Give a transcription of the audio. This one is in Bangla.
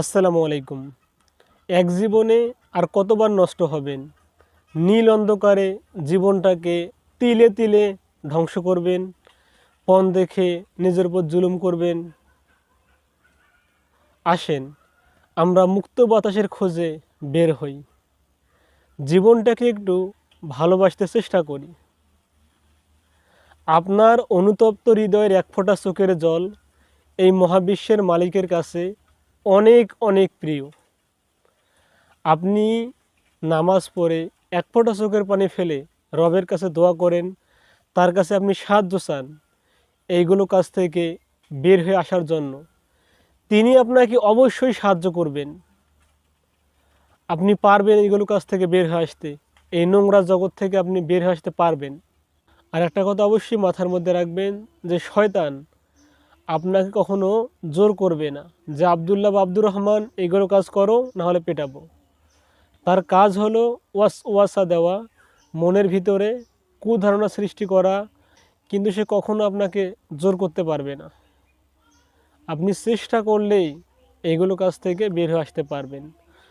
আসসালামু আলাইকুম। এক জীবনে আর কতবার নষ্ট হবেন? নীল অন্ধকারে জীবনটাকে তিলে তিলে ধ্বংস করবেন, পণ দেখে নিজের উপর জুলুম করবেন। আসেন, আমরা মুক্ত বাতাসের খোঁজে বের হই। জীবনটাকে একটু ভালোবাসতে চেষ্টা করি। আপনার অনুতপ্ত হৃদয়ের এক ফোঁটা চোখের জল এই মহাবিশ্বের মালিকের কাছে অনেক অনেক প্রিয়। আপনি নামাজ পড়ে এক ফোঁটা চোখের পানি ফেলে রবের কাছে দোয়া করেন, তার কাছে আপনি সাহায্য চান, এইগুলো কাছ থেকে বের হয়ে আসার জন্য তিনি আপনাকে অবশ্যই সাহায্য করবেন। আপনি পারবেন এইগুলো কাছ থেকে বের হয়ে আসতে, এই নোংরা জগৎ থেকে আপনি বের হয়ে আসতে পারবেন। আর একটা কথা অবশ্যই মাথার মধ্যে রাখবেন যে শয়তান আপনাকে কখনো জোর করবে না যে আবদুল্লাহ বা আব্দুর রহমান, এগুলো কাজ করো, নাহলে পেটাবো। তার কাজ হলো ওয়াস, ওয়াসা দেওয়া, মনের ভিতরে কুধারণা সৃষ্টি করা, কিন্তু সে কখনো আপনাকে জোর করতে পারবে না। আপনি চেষ্টা করলেই এগুলো কাছ থেকে বের হয়ে আসতে পারবেন।